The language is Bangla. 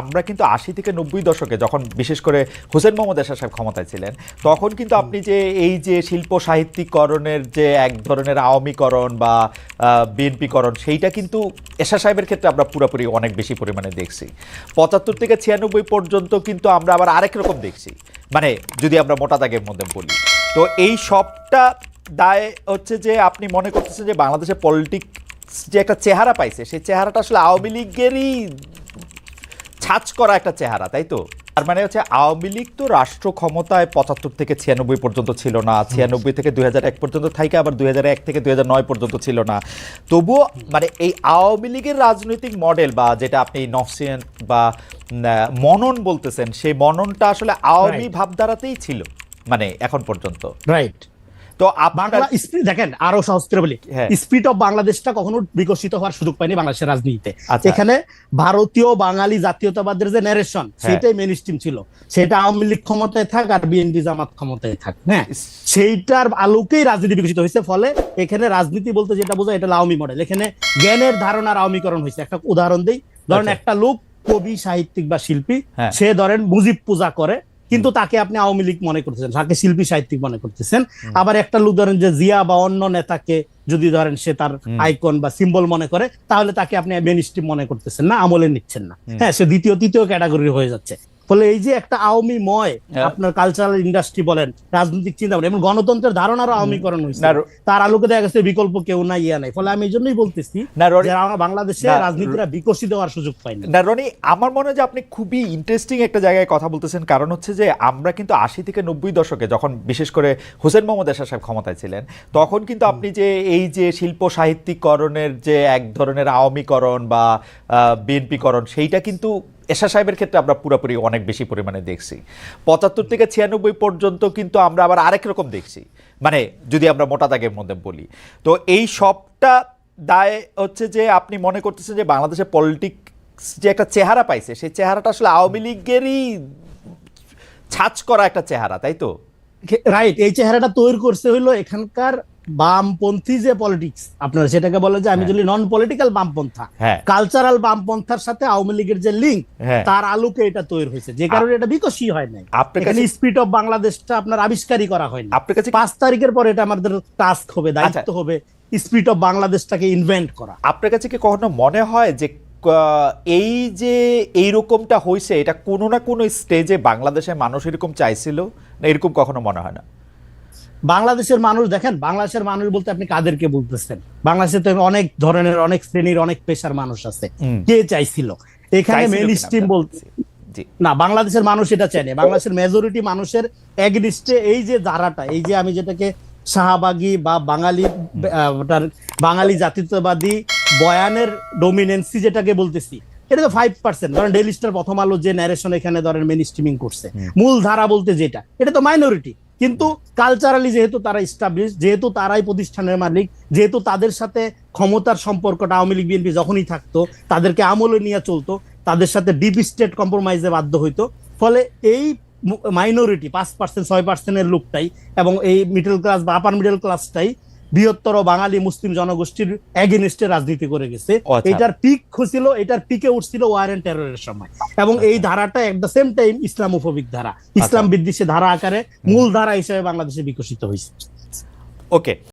আমরা কিন্তু আশি থেকে নব্বই দশকে যখন বিশেষ করে হোসেন মোহাম্মদ এরশাদ সাহেব ক্ষমতায় ছিলেন, তখন কিন্তু আপনি যে এই যে শিল্প সাহিত্যিকরণের যে এক ধরনের আওয়ামীকরণ বা বিএনপিকরণ, সেইটা কিন্তু এরশাদ সাহেবের ক্ষেত্রে আমরা পুরোপুরি অনেক বেশি পরিমাণে দেখছি। পঁচাত্তর থেকে ছিয়ানব্বই পর্যন্ত কিন্তু আমরা আবার আরেক রকম দেখছি। মানে যদি আমরা মোটা দাগের মধ্যে বলি। তো এই সবটা দায় হচ্ছে যে আপনি মনে করতেছেন যে বাংলাদেশের পলিটিক্স যে একটা চেহারা পাইছে, সেই চেহারাটা আসলে আওয়ামী লীগেরই ছাঁচ করা একটা চেহারা তাই তো? তার মানে হচ্ছে আওয়ামী লীগ তো রাষ্ট্র ক্ষমতায় পঁচাত্তর থেকে ছিয়ানব্বই পর্যন্ত ছিল না ছিয়ানব্বই থেকে দুই এক পর্যন্ত থাকে আবার দুই এক থেকে দুই হাজার নয় পর্যন্ত ছিল না। তবুও মানে এই আওয়ামী লীগের রাজনৈতিক মডেল বা যেটা আপনি নকশিয়ান বা মনন বলতেছেন সেই মননটা আসলে আওয়ামী ভাবধারাতেই ছিল মানে এখন পর্যন্ত। রাইট তো বাংলা স্পিড দেখেন আরও সহজ করে বলি। হ্যাঁ। স্পিড অফ বাংলাদেশটা কখনো বিকশিত হওয়ার সুযোগ পায়নি বাংলাদেশের রাজনীতিতে। আচ্ছা। এখানে ভারতীয় বাঙালি জাতীয়তাবাদের যে ন্যারেশন সেটাই মেন স্ট্রিম ছিল। সেটা আওয়ামী লীগ ক্ষমতায় থাক আর বিএনপি জামাত ক্ষমতায় থাক হ্যাঁ? সেইটার আলোকেই রাজনীতি বিকশিত হয়েছে ফলে এখানে রাজনীতি বলতে যেটা বোঝায় এটা আওয়ামী মডেল এখানে জ্ঞানের ধারণার আওয়ামীকরণ হয়েছে। একটা উদাহরণ দেই। ধরেন আচ্ছা। একটা লোক কবি সাহিত্যিক বা শিল্পী হ্যাঁ। সে ধরেন মুজিব পূজা করে কিন্তু তাকে আপনি আওয়ামী লীগ মনে করতেছেন তাকে শিল্পী সাহিত্যিক মনে করতেছেন। আবার একটা লোক ধরেন যে জিয়া বা অন্য নেতাকে যদি ধরেন সে তার আইকন বা সিম্বল মনে করে তাহলে তাকে আপনি মেন স্ট্রিম মনে করতেছেন না আমলে নিচ্ছেন না। হ্যাঁ সে দ্বিতীয় তৃতীয় ক্যাটাগরি হয়ে যাচ্ছে। ফলে এই যে একটা আওয়ামী ময় হ্যাঁ। আপনার কালচারাল ইন্ডাস্ট্রি বলেন রাজনৈতিক চিন্তা বলেন এবং গণতন্ত্রের ধারণারও আওয়ামীকরণ হয়েছে। তার আলোকে দেখা গেছে বিকল্প কেউ নাই ইয়া নাই। ফলে আমি এই জন্যই বলতেছি বাংলাদেশে না, রাজনীতিটা বিকশিত হওয়ার সুযোগ পাইনি না রনি আমার মনে হয় যে আপনি খুবই ইন্টারেস্টিং একটা জায়গায় কথা বলতেছেন। কারণ হচ্ছে যে আমরা কিন্তু আশি থেকে নব্বই দশকে যখন বিশেষ করে হোসেন মোহাম্মদ এরশাদ সাহেব ক্ষমতায় ছিলেন তখন কিন্তু আপনি যে এই যে শিল্প সাহিত্যিকরণের যে এক ধরনের আওয়ামীকরণ বা বিএনপিকরণ সেইটা কিন্তু এরশাদ সাহেবের ক্ষেত্রে আমরা পুরোপুরি অনেক বেশি পরিমাণে দেখছি। পঁচাত্তর থেকে ছিয়ানব্বই পর্যন্ত কিন্তু আমরা আবার আরেক রকম দেখছি। মানে যদি আমরা মোটা দাগের মধ্যে বলি। তো এই সবটা দায় হচ্ছে যে আপনি মনে করতেছেন যে বাংলাদেশের পলিটিক্স যে একটা চেহারা পাইছে, সেই চেহারাটা আসলে আওয়ামী লীগেরই ছাঁচ করা একটা চেহারা, তাই তো? রাইট, এই চেহারাটা তৈরি করছে হইল এখানকার বামপন্থী যে পলিটিক্স আপনারা সেটাকে বলে যে আমি হ্যাঁ। যদি নন পলিটিক্যাল বামপন্থা হ্যাঁ। কালচারাল বামপন্থার সাথে আওয়ামী লীগের যে লিঙ্ক হ্যাঁ। তার আলোকে এটা তৈরি হয়েছে। যে কারণে এটা বিকশই হয় নাই। আপনার এখানে কাছে স্পিড অফ বাংলাদেশটা আপনার আবিষ্কারই করা হয়নি। আপনার কাছে পাঁচ তারিখের পরে এটা আমাদের টাস্ক হবে দায়িত্ব আচ্ছা। হবে স্পিড অফ বাংলাদেশটাকে ইনভেন্ট করা। আপনার কাছে কি কখনো মনে হয় যে এই যে এইরকমটা হয়েছে এটা কোনো না কোনো স্টেজে বাংলাদেশের মানুষ এরকম চাইছিল? না এরকম কখনো মনে হয় না? বাংলাদেশের মানুষ দেখেন বাংলাদেশের মানুষ বলতে আপনি কাদেরকে বলতেছেন? বাংলাদেশে তো অনেক ধরনের অনেক শ্রেণির অনেক পেশার মানুষ আছে। কে চাইছিল? এখানে মেন স্ট্রিম? বলতে না বাংলাদেশের মানুষ এটা চায়নি বাংলাদেশের মেজরিটি মানুষের এগনিস্টে এই যে ধারাটা এই যে আমি যেটাকে শাহবাগী বা বাঙালি বাঙালি জাতীয়তাবাদী বয়ানের ডোমিনেন্সি যেটাকে বলতেছি এটা তো ফাইভ পার্সেন্ট ধরেন ডেইলি স্টার প্রথম আলো যে ন্যারেশন এখানে ধরেন মেন স্ট্রিমিং করছে মূল ধারা বলতে যেটা এটা তো মাইনরিটি কিন্তু কালচারালি যেহেতু তারা স্টাবলিশ যেহেতু তারাই প্রতিষ্ঠানের মালিক, যেহেতু তাদের সাথে ক্ষমতার সম্পর্কটা আওয়ামী লীগ, বিএনপি যখনই থাকতো, তাদেরকে আমলে নিয়ে চলতো, তাদের সাথে ডিপ স্টেট কম্প্রোমাইজে বাধ্য হইতো। ফলে এই মাইনরিটি পাঁচ পার্সেন্ট ছয় পার্সেন্টের লোকটাই এবং এই মিডল ক্লাস বা আপার মিডল ক্লাসটাই বৃহত্তর বাঙালি মুসলিম জনগোষ্ঠীর এগেনিস্টে রাজনীতি করে গেছে। আচ্ছা। এটার পিক খুঁজছিল এটার পিকে উঠছিল ওয়ার এন্ড টেররের সময়। এবং এই ধারাটা at the same time Islam উপভিক ধারা ইসলাম বিদ্বেষী ধারা আকারে মূল ধারা হিসেবে বাংলাদেশে বিকশিত হয়েছে। ওকে